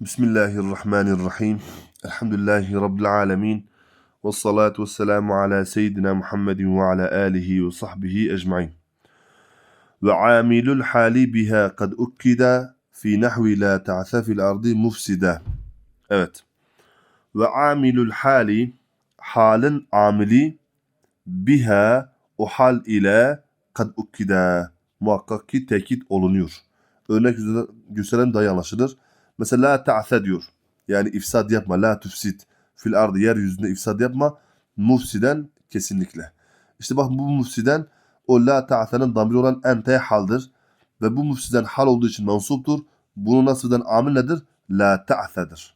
Bismillahirrahmanirrahim. Elhamdülillahi Rabbil alemin. Ve salatu ve selamu ala seyyidina Muhammedin ve ala alihi ve sahbihi ecmain. Ve amilul hali biha kad ukkida fi nahvi la ta'sa fil ardi mufsida. Evet. Ve amilul hali halin amili biha o hal ile kad ukkida muhakkak ki tekit olunuyor. Örnek gösteren daha iyi anlaşılır. Mesela la ta'se diyor. Yani ifsad yapma. La tufsid. Fil ardı yeryüzünde ifsad yapma. Mufsiden kesinlikle. İşte bak bu mufsiden o la ta'se'nin damiri olan ente haldir. Ve bu mufsiden hal olduğu için mansuptur. Bunu nasıldan amil nedir? La ta'se'dir.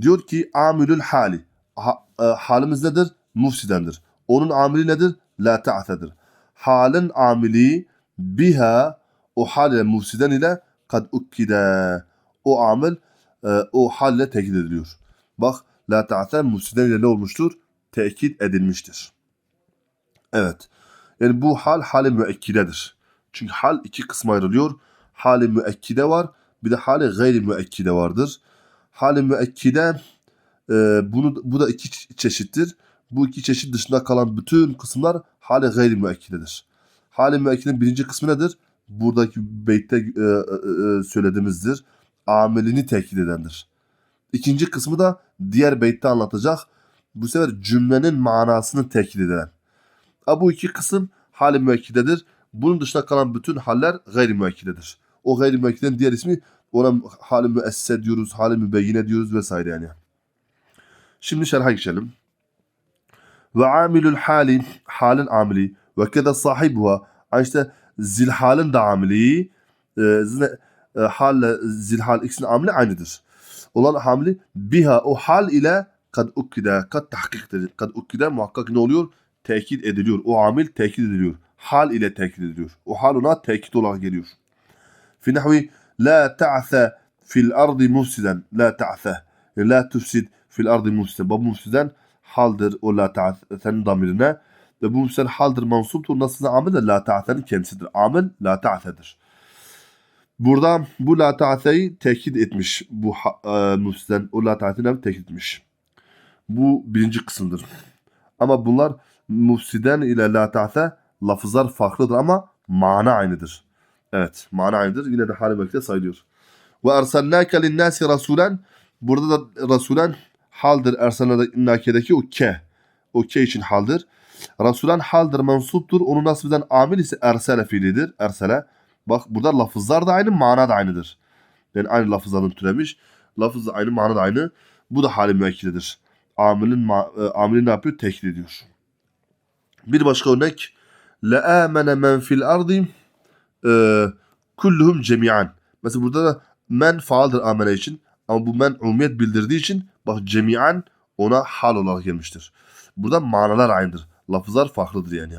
Diyor ki amilül hali. Ha, e, halimiz nedir? Mufsidendir. Onun amili nedir? La ta'se'dir. Halin amili biha o hal ile mufsiden ile kad ukkide o amel e, o halle tekit ediliyor. Bak la mufsiden ile ne olmuştur? Tekit edilmiştir. Evet. Yani bu hal hali müekkidedir. Çünkü hal iki kısma ayrılıyor. Hali müekkide var. Bir de hali gayri müekkide vardır. Hali müekkide e, bunu bu da iki çe- çeşittir. Bu iki çeşit dışında kalan bütün kısımlar hali gayri müekkidedir. Hali müekkidenin birinci kısmı nedir? Buradaki beytte e, e, e, söylediğimizdir. Amelini tekit edendir. İkinci kısmı da diğer beytte anlatacak. Bu sefer cümlenin manasını tekit eden. Ha, bu iki kısım hali müekkidedir. Bunun dışında kalan bütün haller gayri müekkidedir. O gayri müekkidenin diğer ismi ona hali müesse diyoruz, hali mübeyyine diyoruz vesaire yani. Şimdi şerha geçelim. Ve amilül hali, halin amili ve keda sahibuha. Ha işte zilhalin de amili, e, e, halle zilhal ikisinin amili aynıdır. Olan hamli biha o hal ile kad ukkide, kad tahkiktir. Kad ukkide muhakkak ne oluyor? Tekit ediliyor. O amil tekit ediliyor. Hal ile tekit ediliyor. O hal ona tekit olarak geliyor. Fi nahvi la ta'se fil ardı mufsiden. La ta'se. La tufsid fil ardı mufsiden. Bu mufsiden haldır o la ta'se'nin damirine. Ve bu mufsiden haldır mansuptur. Nasıl amil de la ta'se'nin kendisidir. Amil la ta'se'dir. Burada bu la ta'se'yi tekit etmiş. Bu e, mufsiden o la ta'se'ni tekit etmiş. Bu birinci kısımdır. Ama bunlar mufsiden ile la ta'se lafızlar farklıdır ama mana aynıdır. Evet, mana aynıdır. Yine de hali bekle sayılıyor. Ve ersalnâke linnâsi rasûlen Burada da rasulen haldır. Ersalnâke'deki o ke. O ke için haldır. Rasulen haldır, mensuptur. Onu nasıl eden amil ise ersele fiilidir. Ersele. Bak burada lafızlar da aynı, mana da aynıdır. Yani aynı lafızlardan türemiş. Lafız da aynı, mana da aynı. Bu da hali müekkidedir. Amilin, e, amilin ne yapıyor? Tekil ediyor. Bir başka örnek. Le amene men fil ardi e, kulluhum cemiyan. Mesela burada da men faaldır amene için. Ama bu men umumiyet bildirdiği için bak cemiyan ona hal olarak gelmiştir. Burada manalar aynıdır. Lafızlar farklıdır yani.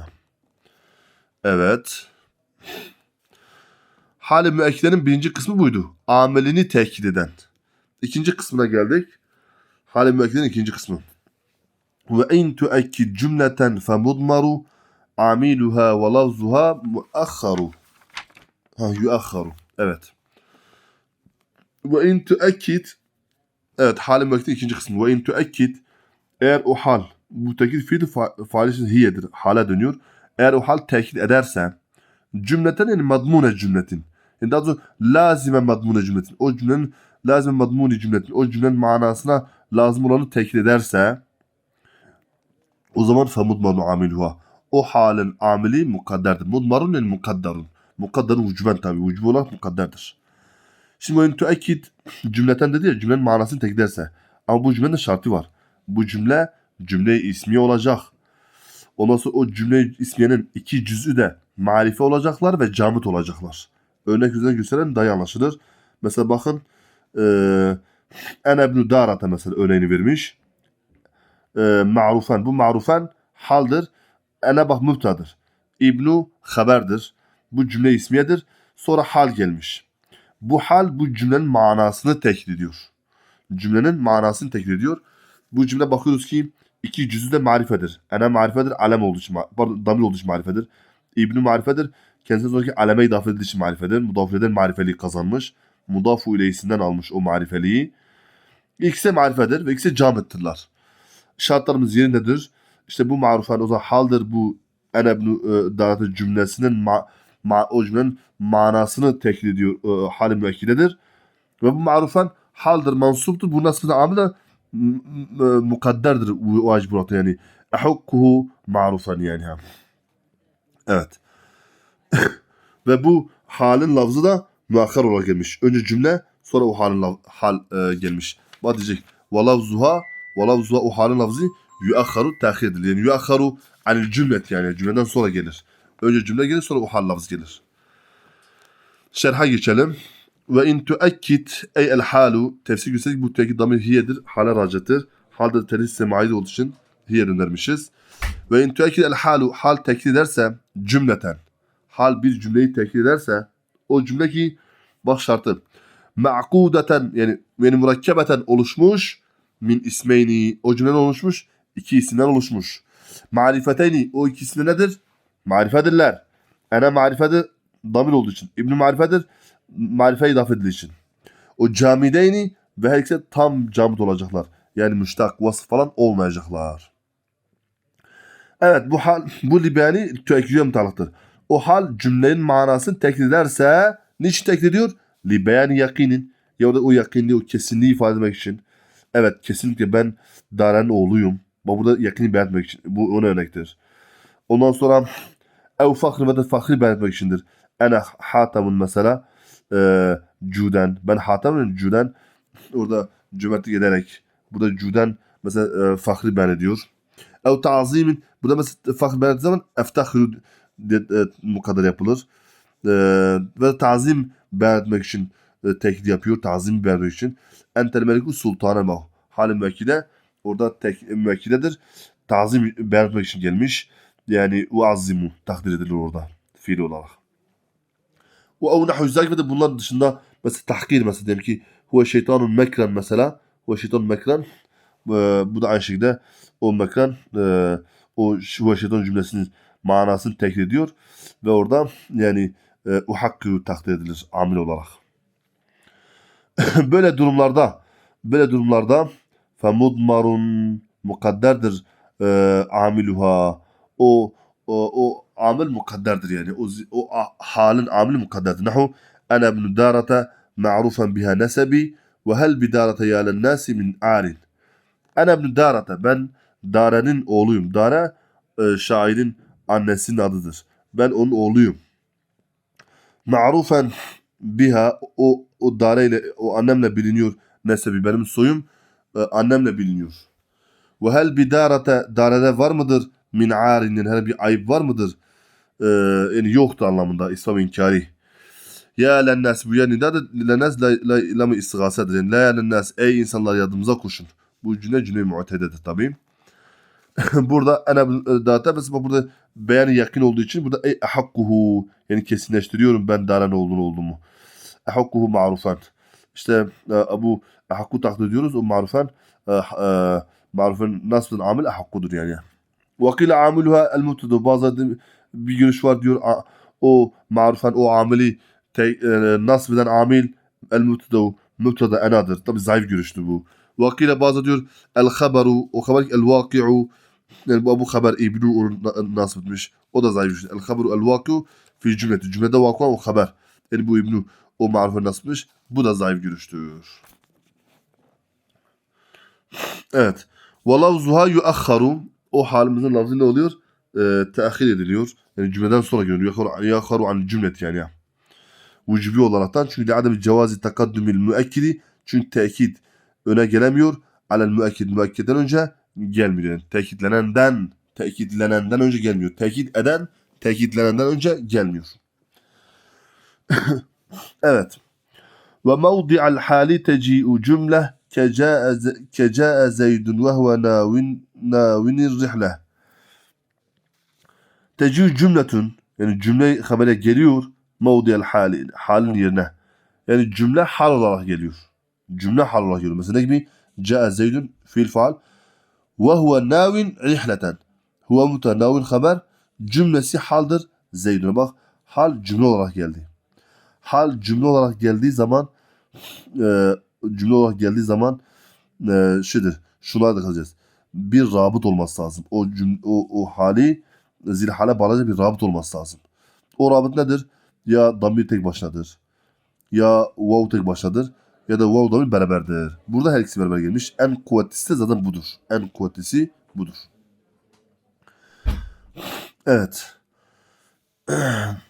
Evet. Hali müekkidenin birinci kısmı buydu. Amelini tekit eden. İkinci kısmına geldik. Hali müekkidenin ikinci kısmı. Ve in tuekkid cümleten femudmaru amiluha ve lafzuha muakharu. Ha yuakharu. Evet. Ve in tuekkid Evet hali müekkide ikinci kısmı. Ve in tuekkid eğer o hal bu tekit fiil fa faalisi hiyedir. Hale dönüyor. Eğer o hal tekit ederse cümleten yani madmune cümletin. Yani daha doğrusu lazime madmune cümletin. O cümlenin lazime madmuni cümletin. O cümlenin manasına lazım olanı tekit ederse o zaman femudmanu amiluha. O halin amili mukadderdir. Mudmarun yani mukadderun. Mukadderun vücuben tabi. Vücub olarak mukadderdir. Şimdi o tüekid cümleten dedi ya cümlenin manasını tek derse. Ama bu cümlenin şartı var. Bu cümle cümle ismi olacak. Ondan sonra o cümle ismiyenin iki cüzü de marife olacaklar ve camit olacaklar. Örnek üzerine gösteren iyi anlaşılır. Mesela bakın eee en ebnu darata mesela örneğini vermiş. Eee ma'rufen. Bu ma'rufen haldır. Ene bak mübtadır. İbnu haberdir. Bu cümle ismiyedir. Sonra hal gelmiş. Bu hal bu cümlenin manasını tekit ediyor. Cümlenin manasını tekit ediyor. Bu cümle bakıyoruz ki iki cüzü de marifedir. Ene marifedir, alem olduğu için, pardon, damir olduğu için marifedir. İbni marifedir, kendisine sonraki aleme idafet edildiği için marifedir. Mudafir eden marifeliği kazanmış. mudafu ileysinden almış o marifeliği. İkisi marifedir ve ikisi camettirler. Şartlarımız yerindedir. İşte bu marufan o zaman haldir bu en ebnu e, cümlesinin ma, ma, o cümlenin manasını tekrar ediyor. E, hali müekkidedir. Ve bu marufan haldir, mansuptur. Bu nasıl amel mukadderdir vacib yani. Ehukkuhu marufan yani. Evet. Ve bu halin lafzı da müakkar olarak gelmiş. Önce cümle sonra o halin lav- hal e, gelmiş. Bak diyecek. Ve lafzuha ve lafzuha o halin lafzı yuakharu tahir edilir. Yani yuakharu anil cümlet yani cümleden sonra gelir. Önce cümle gelir sonra o hal lafzı gelir. Şerha geçelim. Ve in tuakkit ey el halu tefsir gösterdik bu tekit damir hiyedir. Hale racahtır. Halde tenis semayi olduğu için hiye dönermişiz. Ve in tuakkit el halu hal tekit ederse cümleten hal bir cümleyi tekit ederse o cümle ki bak şartı ma'kudeten yani, yani murakkebeten oluşmuş min ismeyni o cümleden oluşmuş iki isimden oluşmuş. Marifeteyni o ikisi nedir? Marifedirler. Ene marifedir damir olduğu için. İbn marifedir marife idaf için. O camideyni ve her ikisi tam camid olacaklar. Yani müştak, vasıf falan olmayacaklar. Evet bu hal bu libani tüeküye mutalaktır. O hal cümlenin manasını tekrar ederse niçin tekrar ediyor? Li beyani yakinin ya da o yakinliği, o kesinliği ifade etmek için. Evet kesinlikle ben Daren'in oğluyum. Bu burada yakini beyan etmek için. Bu ona örnektir. Ondan sonra ev fakri ve de fakri beyan etmek içindir. Ene hatamun mesela e, cuden. Ben hatamun cuden orada cömertlik ederek. Burada cuden mesela e, fakri beyan ediyor. Ev tazimin bu da mesela fakri beyan zaman eftahru e, mukadder yapılır. E, ve tazim beyan etmek için e, tehdit yapıyor. Tazim beyan etmek için. Entel meliku sultana mahu. Hali müekkide orada tek müekkidedir. Tazim beyan etmek için gelmiş. Yani uazzimu takdir edilir orada fiil olarak. Ve ev nahu ve de bunlar dışında mesela tahkir mesela diyelim ki huve şeytanun mekran mesela huve şeytanun mekran e, bu da aynı şekilde o mekran e, o huve şeytan cümlesinin manasını tekrar ediyor ve orada yani e, o hakkı takdir edilir amil olarak. böyle durumlarda böyle durumlarda femudmarun mukadderdir e, amiluha o o, o amil mukadderdir yani o, o halin amili mukadderdir. Nahu ana ibn darata ma'rufan biha nesebi ve hel bidarata ya len nasi min arin. Ana ibn darata ben Dare'nin oğluyum. Dare e, şairin annesinin adıdır. Ben onun oğluyum. Ma'rufen biha o o Dare ile o annemle biliniyor nesebi benim soyum e, annemle biliniyor. Ve hel bidarate darede var mıdır min arinin her bir ayıp var mıdır? Ee, yani yoktu anlamında İslam inkari. Ya lennas bu yani lennas la, la, la mı istigasedir. La lennas ey insanlar yardımıza koşun. Bu cümle cümle mu'tededir tabii. burada ana data mesela burada beyanı yakın olduğu için burada ey hakkuhu yani kesinleştiriyorum ben daran olduğunu olduğumu. Hakkuhu marufan. İşte e, bu hakku takdir ediyoruz o marufan e, e, marufan nasıl amil hakkudur yani. Vakile amiluha el mubtada. Bazı bir görüş var diyor o marufan o ameli te, e, nasb eden amil el mubtada mubtada enadır. Tabi zayıf görüştü bu. Vakile bazı diyor el haberu o haber el vaki'u yani bu Abu Haber İbni Uğur nasip etmiş. O da zayıf. El haberu el vaku fi cümleti. Cümlede vaku o haber. Yani bu İbni o marufu nasip etmiş. Bu da zayıf görüştür. Evet. Velavzuha yuakharu. O halimizin lafzı ne oluyor? Ee, e, teahhir ediliyor. Yani cümleden sonra görülüyor. Yuakharu an cümlet yani. Vücubi olaraktan. Çünkü adem cevazi takaddümil müekkidi. Çünkü tekit öne gelemiyor. Alel müekkid müekkiden önce gelmiyor. Yani tekitlenenden tekitlenenden önce gelmiyor. Tekit eden tekitlenenden önce gelmiyor. evet. Ve mevdi'al hali teci'u cümle keca'a zeydun ve huve navin navinir rihle. Teci'u cümletun yani cümle habere geliyor mevdi'al hali halin yerine. Yani cümle hal olarak geliyor. Cümle hal olarak geliyor. Mesela ne gibi? Ca'a zeydun fiil faal huve navin rihleten. Huve mutenavin haber cümlesi haldır. Zeydun'a bak hal cümle olarak geldi. Hal cümle olarak geldiği zaman e, cümle olarak geldiği zaman e, şeydir. Şunlara dikkat edeceğiz. Bir rabıt olması lazım. O cüm, o, o hali zilhale bağlayacak bir rabıt olması lazım. O rabıt nedir? Ya damir tek başınadır. Ya vav tek başınadır. Ya da vav damir beraberdir. Burada her ikisi beraber gelmiş. En kuvvetlisi de zaten budur. En kuvvetlisi budur. Evet.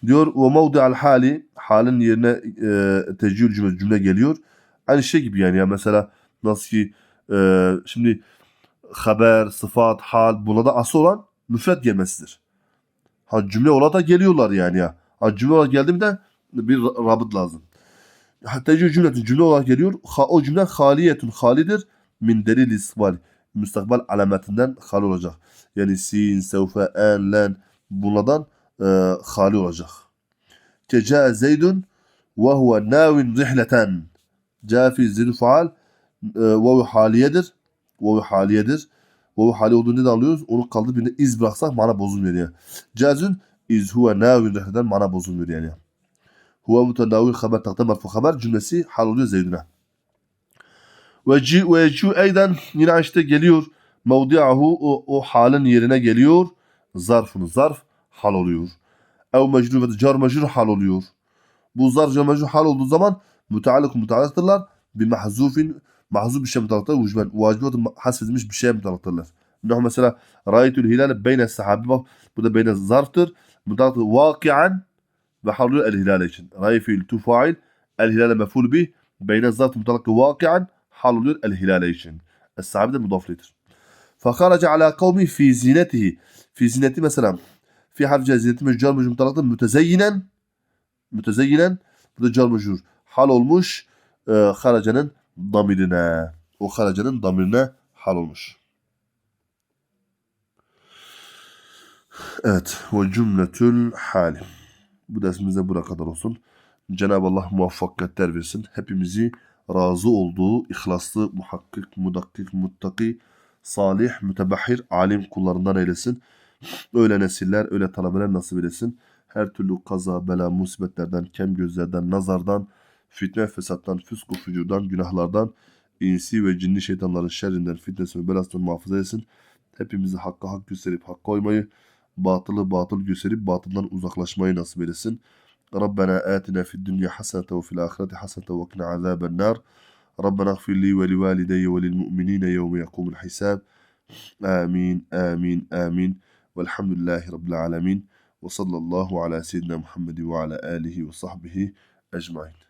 diyor ve mevdi'al hali halin yerine e, tecrüb cümle, cümle geliyor. Aynı şey gibi yani ya mesela nasıl ki e, şimdi haber, sıfat, hal buna da asıl olan müfret gelmesidir. Ha cümle olarak da geliyorlar yani ya. Ha cümle olarak geldi mi de bir ra- rabıt lazım. Ha, Tecrüb cümle olarak geliyor. Ha, o cümle haliyetun halidir min delil istikbal. Müstakbel alametinden hali olacak. Yani sin, sevfe, en, len bunlardan e, hali olacak. Keca zeydun ve huve navin rihleten. Ca fi zidu faal e, ve haliyedir. Ve haliyedir. Ve hali olduğunu neden alıyoruz? Onu kaldı birine iz bıraksak mana bozulmuyor yani. Cazun iz huve navin rihleten mana bozulmuyor yani. Huve mütenavil haber takta merfu haber cümlesi hal oluyor zeydune. Ve ci ve ci eyden yine işte geliyor. Mevdi'ahu o, o halin yerine geliyor. Zarfın zarf hal oluyor. Ev mecrur ve car mecrur hal oluyor. Bu zarf car mecrur hal olduğu zaman müteallık müteallıktırlar. Bir mahzufin mahzuf bir şey müteallıktırlar. Vücben vacibet hasfedilmiş bir şey müteallıktırlar. Nuh mesela Ra'ytül hilal beyne sahabi bak bu da beyne zarftır. Müteallık vakian ve harlu el hilal için. Ra'yi fiil el hilale meful bih, beyne zat mutalakı vakian, harlu el hilale için. Es sahibi de mudaflidir. Fakaraca ala kavmi fi zinetihi. Fi zineti mesela fi harf cezineti meccar mecur mutalakta mütezeyyinen mütezeyyinen bu da car mecur. Hal olmuş e, haracanın damirine. O haracanın damirine hal olmuş. Evet. Ve cümletül halim. Bu dersimizde buraya kadar olsun. Cenab-ı Allah muvaffakiyetler versin. Hepimizi razı olduğu, ihlaslı, muhakkik, mudakkik, muttaki, salih, mütebahhir, alim kullarından eylesin. Öyle nesiller, öyle talebeler nasip eylesin. Her türlü kaza, bela, musibetlerden, kem gözlerden, nazardan, fitne, fesattan, fısk, fücurdan, günahlardan, insi ve cinni şeytanların şerrinden, fitnesi ve belasından muhafaza etsin. Hepimizi hakka hak gösterip hakka uymayı, batılı batıl gösterip batıldan uzaklaşmayı nasip eylesin. ربنا آتنا في الدنيا حسنة وفي الآخرة حسنة وقنا عذاب النار ربنا اغفر لي ولوالدي وللمؤمنين يوم يقوم الحساب آمين آمين آمين والحمد لله رب العالمين وصلى الله على سيدنا محمد وعلى آله وصحبه أجمعين